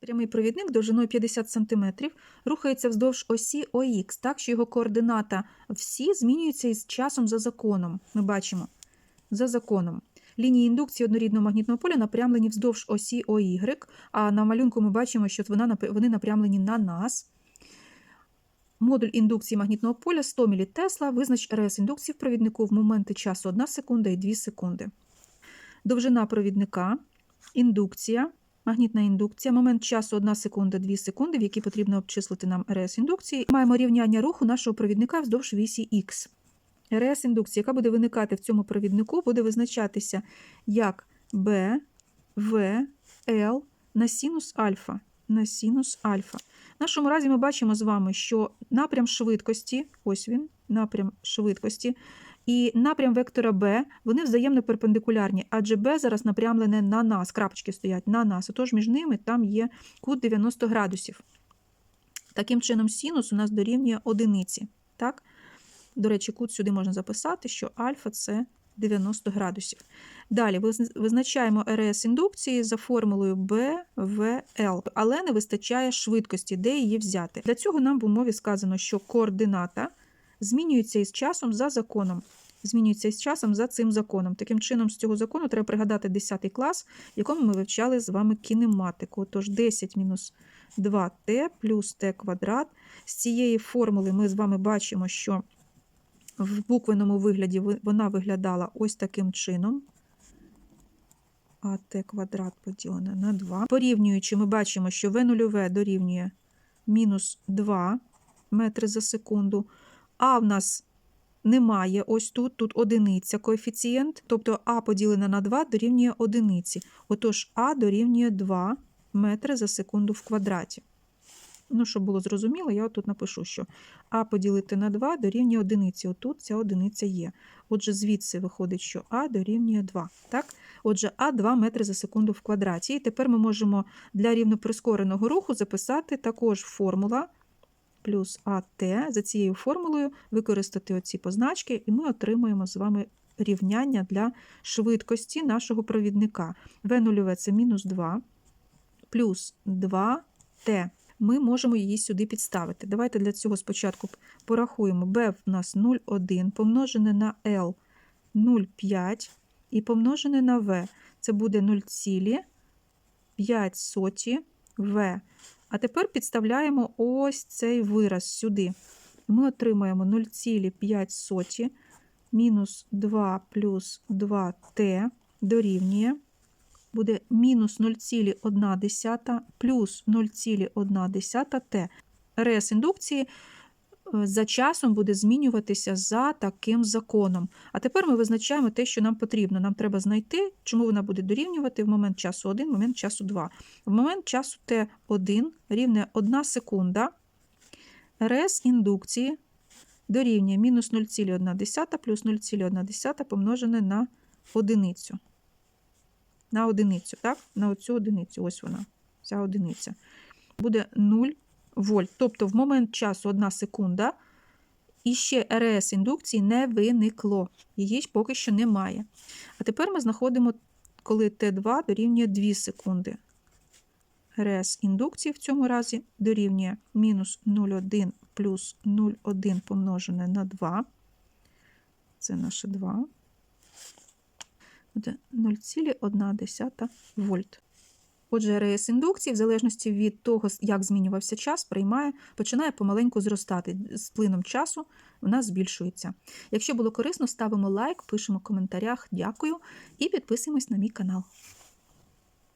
Прямий провідник довжиною 50 см рухається вздовж осі ОХ, так що його координата всі змінюється із часом за законом. Ми бачимо за законом. Лінії індукції однорідного магнітного поля напрямлені вздовж осі ОY, а на малюнку ми бачимо, що вони напрямлені на нас. Модуль індукції магнітного поля 100 мілітесла. Визнач РС індукції в провіднику в моменти часу 1 секунда і 2 секунди. Довжина провідника, індукція, магнітна індукція, момент часу 1 секунда, 2 секунди, в які потрібно обчислити нам РС індукції. Маємо рівняння руху нашого провідника вздовж вісі Х. РС індукція, яка буде виникати в цьому провіднику, буде визначатися як B, В, L на синус альфа. На синус альфа. В нашому разі ми бачимо з вами, що напрям швидкості, ось він, напрям швидкості, і напрям вектора B, вони взаємно перпендикулярні, адже B зараз напрямлене на нас, крапочки стоять на нас, отож між ними там є кут 90 градусів. Таким чином, синус у нас дорівнює одиниці. Так? До речі, кут сюди можна записати, що альфа це 90 градусів. Далі визначаємо РС індукції за формулою BVL, але не вистачає швидкості, де її взяти. Для цього нам в умові сказано, що координата змінюється із часом за законом. Змінюється із часом за цим законом. Таким чином, з цього закону треба пригадати 10 клас, в якому ми вивчали з вами кінематику. Тож 10 мінус 2t плюс t квадрат. З цієї формули ми з вами бачимо, що в буквеному вигляді вона виглядала ось таким чином. А t квадрат поділене на 2. Порівнюючи, ми бачимо, що v нульове дорівнює мінус 2 метри за секунду. А в нас немає ось тут, тут одиниця коефіцієнт, тобто А поділене на 2 дорівнює одиниці. Отож, А дорівнює 2 метри за секунду в квадраті. Ну, щоб було зрозуміло, я отут напишу, що А поділити на 2 дорівнює одиниці. Отут ця одиниця є. Отже, звідси виходить, що А дорівнює 2. Так? Отже, А 2 метри за секунду в квадраті. І тепер ми можемо для рівноприскореного руху записати також формула плюс АТ. За цією формулою використати оці позначки, і ми отримуємо з вами рівняння для швидкості нашого провідника. В0 це мінус 2 плюс 2Т. Ми можемо її сюди підставити. Давайте для цього спочатку порахуємо. b в нас 0,1 помножене на L 0,5 і помножене на V. Це буде 0,5 В. А тепер підставляємо ось цей вираз сюди. Ми отримаємо 0,5 мінус 2 плюс 2t дорівнює. Буде мінус 0,1 плюс 0,1 t. Рез індукції за часом буде змінюватися за таким законом. А тепер ми визначаємо те, що нам потрібно. Нам треба знайти, чому вона буде дорівнювати в момент часу 1, в момент часу 2. В момент часу Т1 рівне 1 секунда. РС індукції дорівнює мінус 0,1 плюс 0,1 помножене на одиницю. На одиницю, так? На оцю одиницю. Ось вона, ця одиниця. Буде 0 вольт. Тобто в момент часу 1 секунда і ще РС індукції не виникло. Її поки що немає. А тепер ми знаходимо, коли Т2 дорівнює 2 секунди. РС індукції в цьому разі дорівнює мінус 0,1 плюс 0,1 помножене на 2. Це наше 2. Буде 0,1 вольт. Отже, РС індукції, в залежності від того, як змінювався час, приймає, починає помаленьку зростати. З плином часу вона збільшується. Якщо було корисно, ставимо лайк, пишемо в коментарях дякую і підписуємось на мій канал.